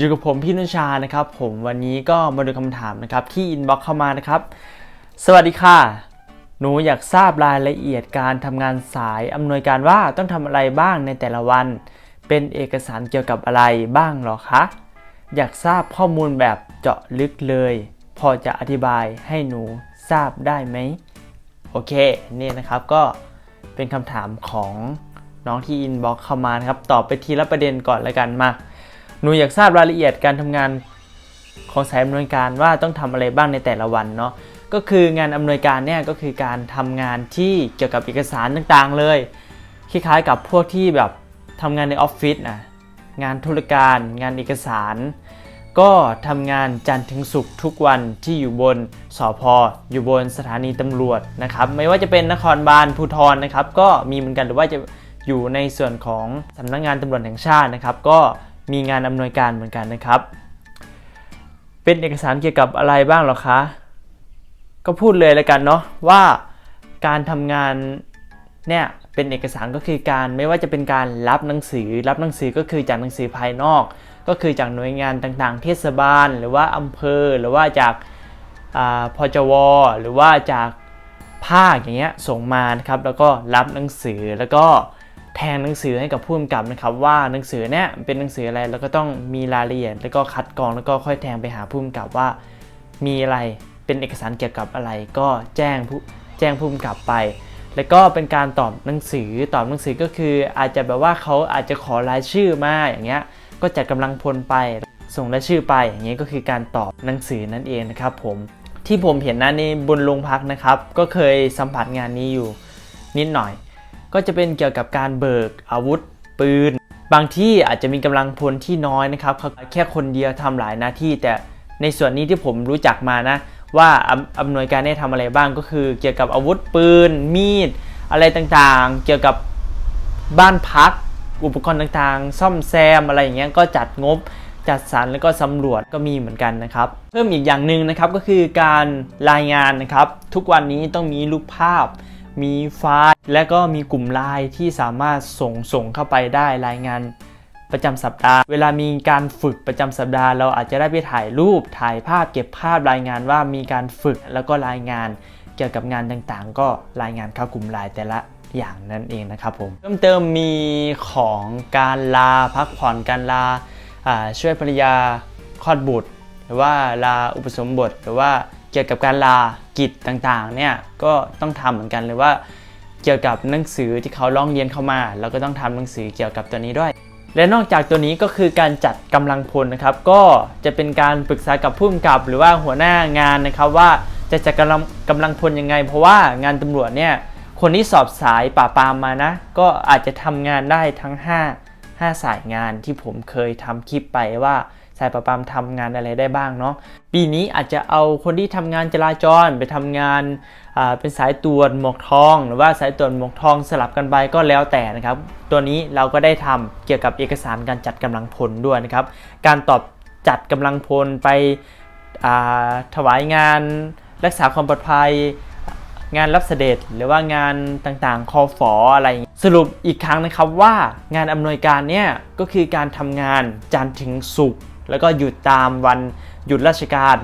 อยู่กับผมพี่นุชานะครับ ผมวันนี้ก็มาดูคำถามนะครับที่อินบ็อกเข้ามานะครับ สวัสดีค่ะ หนูอยากทราบรายละเอียดการทำงานสายอำนวยการว่าต้องทำอะไรบ้างในแต่ละวัน เป็นเอกสารเกี่ยวกับอะไรบ้างหรอคะ อยากทราบข้อมูลแบบเจาะลึกเลย พอจะอธิบายให้หนูทราบได้ไหมโอเคนี่นะครับก็เป็นคำถามของน้องที่อินบ็อกเข้ามานะครับ ตอบไปทีละประเด็นก่อนแล้วกันมา หนูอยากทราบรายละเอียดการทำงานของสายอำนวยการว่าต้องทำอะไรบ้างในแต่ละวันเนาะก็คืองานอำนวยการเนี่ยก็คือการทำงานที่เกี่ยวกับเอกสารต่างๆ เลยคล้ายๆกับพวกที่แบบทำงานในออฟฟิศนะงานธุรการ งานเอกสาร ก็ทำงานจันทร์ถึงศุกร์ทุกวันที่อยู่บนสอพออยู่บนสถานีตำรวจนะครับ ไม่ว่าจะเป็นนครบาลภูธรนะครับ ก็มีเหมือนกันหรือว่าจะอยู่ในส่วนของสำนักงานตำรวจแห่งชาตินะครับ ก็ มีงานอำนวยการเหมือนกันนะครับ เป็นเอกสารเกี่ยวกับอะไรบ้างหรอคะ ก็พูดเลยแล้วกันเนาะว่าการทำงานเนี่ยเป็นเอกสารก็คือการไม่ว่าจะเป็นการรับหนังสือ รับหนังสือก็คือจากหนังสือภายนอก ก็คือจากหน่วยงานต่างๆ เทศบาล หรือว่าอำเภอ หรือว่าจากาพจว หรือว่าจากภาคอย่างเงี้ยส่งมานะครับแล้วก็รับหนังสือแล้วก็ แทงหนังสือให้กับผู้กำกับนะครับว่าหนังสือเนี่ยเป็นหนังสืออะไรแล้วก็ต้องมีรายละเอียด แล้วก็คัดกรองแล้วก็ค่อยแทงไปหาผู้กำกับว่า มีอะไรเป็นเอกสารเกี่ยวกับอะไร ก็แจ้งผู้แจ้งผู้กำกับไป แล้วก็เป็นการตอบหนังสือตอบหนังสือก็คืออาจจะแบบว่าเขาอาจจะขอรายชื่อมาอย่างเงี้ยก็จัดกำลังพลไปส่งรายชื่อไปอย่างเงี้ยก็คือการตอบหนังสือนั่นเองนะครับผมที่ผมเห็นนะในบนโรงพักนะครับ ก็เคยสัมผัสงานนี้อยู่นิดหน่อย ก็จะเป็นเกี่ยวกับการเบิกอาวุธปืน บางที่อาจจะมีกำลังพลที่น้อยนะครับเขาแค่คนเดียวทำหลายหน้าที่ แต่ในส่วนนี้ที่ผมรู้จักมานะ ว่าอำอำนวยการได้ทำอะไรบ้างก็คือ เกี่ยวกับอาวุธปืน มีด อะไรต่างๆ เกี่ยวกับบ้านพัก อุปกรณ์ต่างๆ ซ่อมแซมอะไรอย่างเงี้ยก็จัดงบจัดสรรแล้วก็สำรวจก็มีเหมือนกันนะครับ เพิ่มอีกอย่างหนึ่งนะครับก็คือการรายงานนะครับ ทุกวันนี้ต้องมีรูปภาพ มีไฟล์ และก็มีกลุ่มไลน์ที่สามารถส่งส่งเข้าไปได้รายงานประจำสัปดาห์ เวลามีการฝึกประจำสัปดาห์ เราอาจจะได้ไปถ่ายรูปถ่ายภาพเก็บภาพรายงานว่ามีการฝึกแล้วก็รายงานเกี่ยวกับงานต่างๆ ก็รายงานเข้ากลุ่มไลน์แต่ละอย่างนั่นเองนะครับผมเพิ่มเติมมีของการลาพักผ่อนการลาาช่วยภรรยาคลอดบุตร หรือว่าลาอุปสมบทหรือว่า เกี่ยวกับการลากิจต่างๆเนี่ยก็ต้องทำเหมือนกันเลยว่า เกี่ยวกับหนังสือที่เขาร้องเรียนเข้ามาเราก็ต้องทำหนังสือเกี่ยวกับตัวนี้ด้วย และนอกจากตัวนี้ก็คือการจัดกำลังพลนะครับ ก็จะเป็นการปรึกษากับผู้กำกับ หรือว่าหัวหน้างานนะครับว่าจะจัดกำลังกำลังพลยังไง เพราะว่างานตำรวจเนี่ยคนที่สอบสายป่าปามมานะ ก็อาจจะทำงานได้ทั้ง 5 5 สายงานที่ผมเคยทำคลิปไปว่า สายประปามทำงานอะไรได้บ้างเนาะปีนี้อาจจะเอาคนที่ทำงานจราจรไปทำงานเป็นสายตรวจหมวกทอง หรือว่าสายตรวจหมวกทองสลับกันไปก็แล้วแต่นะครับ ตัวนี้เราก็ได้ทำเกี่ยวกับเอกสารการจัดกำลังพลด้วยนะครับ การตอบจัดกำลังพลไปถวายงานรักษาความปลอดภัยงานรับเสด็จหรือว่างานต่างๆ คอฟออะไร สรุปอีกครั้งนะครับว่างานอำนวยการเนี่ยก็คือการทำงานจันทร์ถึงศุกร์ แล้วก็หยุดตามวันหยุดราชการ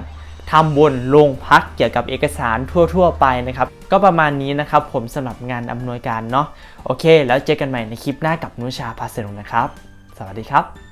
ทำบนโรงพักเกี่ยวกับเอกสารทั่ว ๆ ไปนะครับ ก็ประมาณนี้นะครับผมสำหรับงานอำนวยการเนาะโอเค แล้วเจอกันใหม่ในคลิปหน้ากับนุชาพาสนุกนะครับ สวัสดีครับ